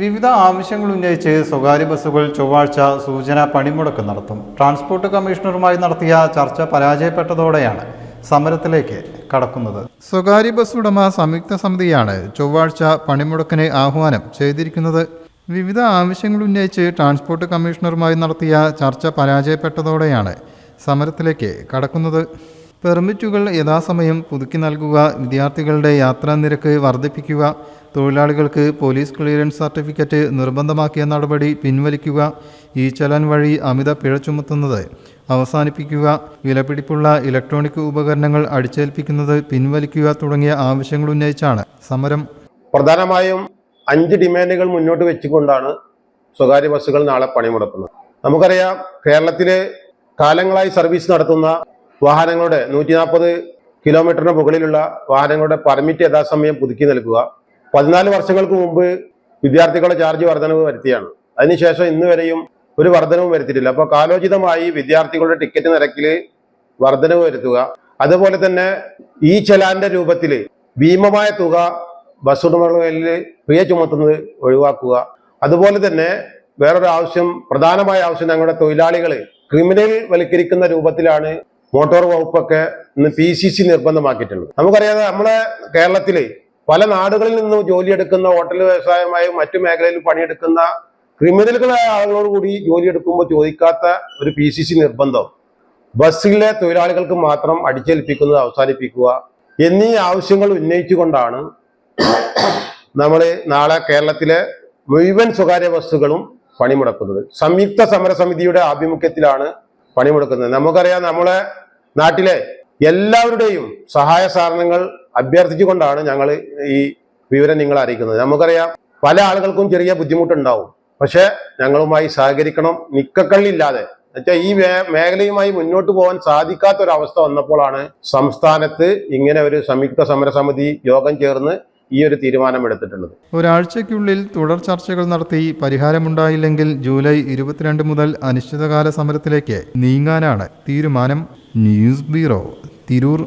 വിവിധ ആവശ്യങ്ങൾ ഉന്നയിച്ച് സ്വകാര്യ ബസ്സുകൾ ചൊവ്വാഴ്ച സൂചന പണിമുടക്ക് നടത്തും. ട്രാൻസ്പോർട്ട് കമ്മീഷണറുമായി നടത്തിയ ചർച്ച പരാജയപ്പെട്ടതോടെയാണ് സമരത്തിലേക്ക് കടക്കുന്നത്. സ്വകാര്യ ബസ് ഉടമ സംയുക്ത സമിതിയാണ് ചൊവ്വാഴ്ച പണിമുടക്കിന് ആഹ്വാനം ചെയ്തിരിക്കുന്നത്. വിവിധ ആവശ്യങ്ങൾ ഉന്നയിച്ച് ട്രാൻസ്പോർട്ട് കമ്മീഷണറുമായി നടത്തിയ ചർച്ച പരാജയപ്പെട്ടതോടെയാണ് സമരത്തിലേക്ക് കടക്കുന്നത്. പെർമിറ്റുകൾ യഥാസമയം പുതുക്കി നൽകുക വിദ്യാർത്ഥികളുടെ യാത്രാ നിരക്ക് വർദ്ധിപ്പിക്കുക തൊഴിലാളികൾക്ക് പോലീസ് ക്ലിയറൻസ് സർട്ടിഫിക്കറ്റ് നിർബന്ധമാക്കിയ നടപടി പിൻവലിക്കുക ഈ ചലൻ വഴി അമിത പിഴ ചുമത്തുന്നത് അവസാനിപ്പിക്കുക വിലപിടിപ്പുള്ള ഇലക്ട്രോണിക് ഉപകരണങ്ങൾ അടിച്ചേൽപ്പിക്കുന്നത് പിൻവലിക്കുക തുടങ്ങിയ ആവശ്യങ്ങൾ ഉന്നയിച്ചാണ് സമരം. പ്രധാനമായും അഞ്ച് ഡിമാൻഡുകൾ മുന്നോട്ട് വെച്ചുകൊണ്ടാണ് സ്വകാര്യ ബസ്സുകൾ നാളെ പണിമുടക്കുന്നത്. നമുക്കറിയാം കേരളത്തിലെ കാലങ്ങളായി സർവീസ് നടത്തുന്ന വാഹനങ്ങളുടെ നൂറ്റി നാൽപ്പത് കിലോമീറ്ററിന് മുകളിലുള്ള വാഹനങ്ങളുടെ പെർമിറ്റ് യഥാസമയം പുതുക്കി നൽകുക പതിനാല് വർഷങ്ങൾക്ക് മുമ്പ് വിദ്യാർത്ഥികളുടെ ചാർജ് വർധനവ് വരുത്തിയാണ്. അതിനുശേഷം ഇന്ന് വരെയും ഒരു വർധനവും വരുത്തിയിട്ടില്ല. അപ്പോൾ കാലോചിതമായി വിദ്യാർത്ഥികളുടെ ടിക്കറ്റ് നിരക്കിൽ വർധനവ് വരുത്തുക. അതുപോലെ തന്നെ ഈ ചലാന്റെ രൂപത്തിൽ ഭീമമായ തുക ബസ് ഉടമകളിൽ പിഴ ചുമത്തുന്നത് ഒഴിവാക്കുക. അതുപോലെ തന്നെ വേറൊരു ആവശ്യം പ്രധാനമായ ആവശ്യം ഞങ്ങളുടെ തൊഴിലാളികൾ ക്രിമിനൽ വൽക്കരിക്കുന്ന രൂപത്തിലാണ് മോട്ടോർ വകുപ്പൊക്കെ ഇന്ന് പി സി സി നിർബന്ധമാക്കിയിട്ടുള്ളത്. നമുക്കറിയാതെ നമ്മളെ കേരളത്തിൽ പല നാടുകളിൽ നിന്നും ജോലിയെടുക്കുന്ന ഹോട്ടൽ വ്യവസായമായും മറ്റു മേഖലയിൽ പണിയെടുക്കുന്ന ക്രിമിനലുകളായ ആളുകളോട് കൂടി ജോലിയെടുക്കുമ്പോൾ ചോദിക്കാത്ത ഒരു പി സി സി നിർബന്ധം. ബസ്സിലെ തൊഴിലാളികൾക്ക് മാത്രം അടിച്ചേൽപ്പിക്കുന്നത് അവസാനിപ്പിക്കുക എന്നീ ആവശ്യങ്ങൾ ഉന്നയിച്ചുകൊണ്ടാണ് നമ്മൾ നാളെ കേരളത്തിലെ മുഴുവൻ സ്വകാര്യ ബസ്സുകളും പണിമുടക്കുന്നത്. സംയുക്ത സമരസമിതിയുടെ ആഭിമുഖ്യത്തിലാണ് പണിമുടക്കുന്നത്. നമുക്കറിയാം നമ്മളെ നാട്ടിലെ എല്ലാവരുടെയും സഹായ സഹകരണങ്ങൾ അഭ്യർത്ഥിച്ചുകൊണ്ടാണ് ഞങ്ങൾ ഈ വിവരം നിങ്ങളെ അറിയിക്കുന്നത്. നമുക്കറിയാം പല ആളുകൾക്കും ചെറിയ ബുദ്ധിമുട്ടുണ്ടാവും. പക്ഷെ ഞങ്ങളുമായി സഹകരിക്കണം. നിക്കക്കള്ളില്ലാതെ എന്നുവെച്ചാൽ ഈ മേഖലയുമായി മുന്നോട്ട് പോകാൻ സാധിക്കാത്ത ഒരു അവസ്ഥ വന്നപ്പോഴാണ് സംസ്ഥാനത്ത് ഇങ്ങനെ ഒരു സംയുക്ത സമരസമിതി യോഗം ചേർന്ന് ഈ ഒരു തീരുമാനം എടുത്തിട്ടുള്ളത് ഒരാഴ്ചയ്ക്കുള്ളിൽ തുടർ ചർച്ചകൾ നടത്തി പരിഹാരമുണ്ടായില്ലെങ്കിൽ ജൂലൈ ഇരുപത്തിരണ്ട് മുതൽ അനിശ്ചിതകാല സമരത്തിലേക്ക് നീങ്ങാനാണ് തീരുമാനം. News bureau Tirur.